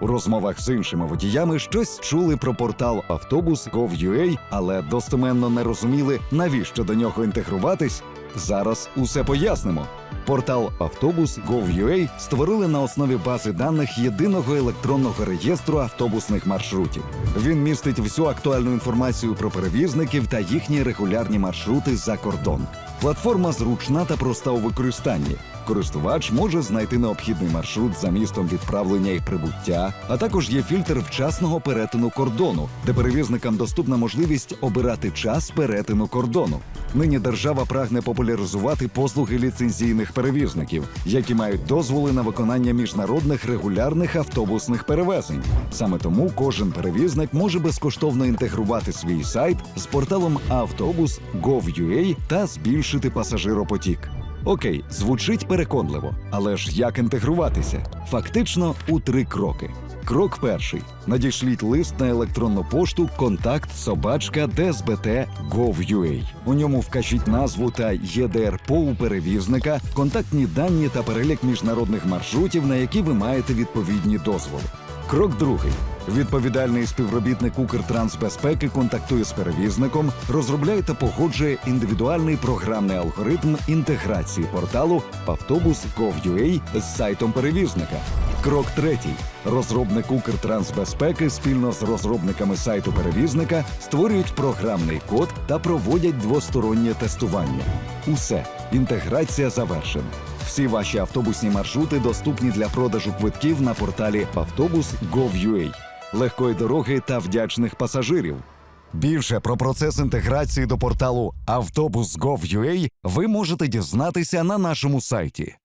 У розмовах з іншими водіями щось чули про портал автобус Gov.ua, але достеменно не розуміли, навіщо до нього інтегруватись. Зараз усе пояснимо. Портал Автобус Gov.ua створили на основі бази даних єдиного електронного реєстру автобусних маршрутів. Він містить всю актуальну інформацію про перевізників та їхні регулярні маршрути за кордон. Платформа зручна та проста у використанні. Користувач може знайти необхідний маршрут за містом відправлення і прибуття, а також є фільтр вчасного перетину кордону, де перевізникам доступна можливість обирати час перетину кордону. Нині держава прагне популяризувати послуги ліцензійних перевізників, які мають дозволи на виконання міжнародних регулярних автобусних перевезень. Саме тому кожен перевізник може безкоштовно інтегрувати свій сайт з порталом автобус Gov.ua та збільшити пасажиропотік. Окей, звучить переконливо, але ж як інтегруватися? Фактично у три кроки. Крок перший: надішліть лист на електронну пошту контакт собачка dsbt.gov.ua. У ньому вкажіть назву та ЄДРПО у перевізника, контактні дані та перелік міжнародних маршрутів, на які ви маєте відповідні дозволи. Крок другий. Відповідальний співробітник Укртрансбезпеки контактує з перевізником, розробляє та погоджує індивідуальний програмний алгоритм інтеграції порталу автобус Gov.ua з сайтом перевізника. Крок третій. Розробник Укртрансбезпеки спільно з розробниками сайту перевізника створюють програмний код та проводять двостороннє тестування. Усе, інтеграція завершена. Всі ваші автобусні маршрути доступні для продажу квитків на порталі автобус Gov.ua. Легкої дороги та вдячних пасажирів. Більше про процес інтеграції до порталу Автобус.gov.ua ви можете дізнатися на нашому сайті.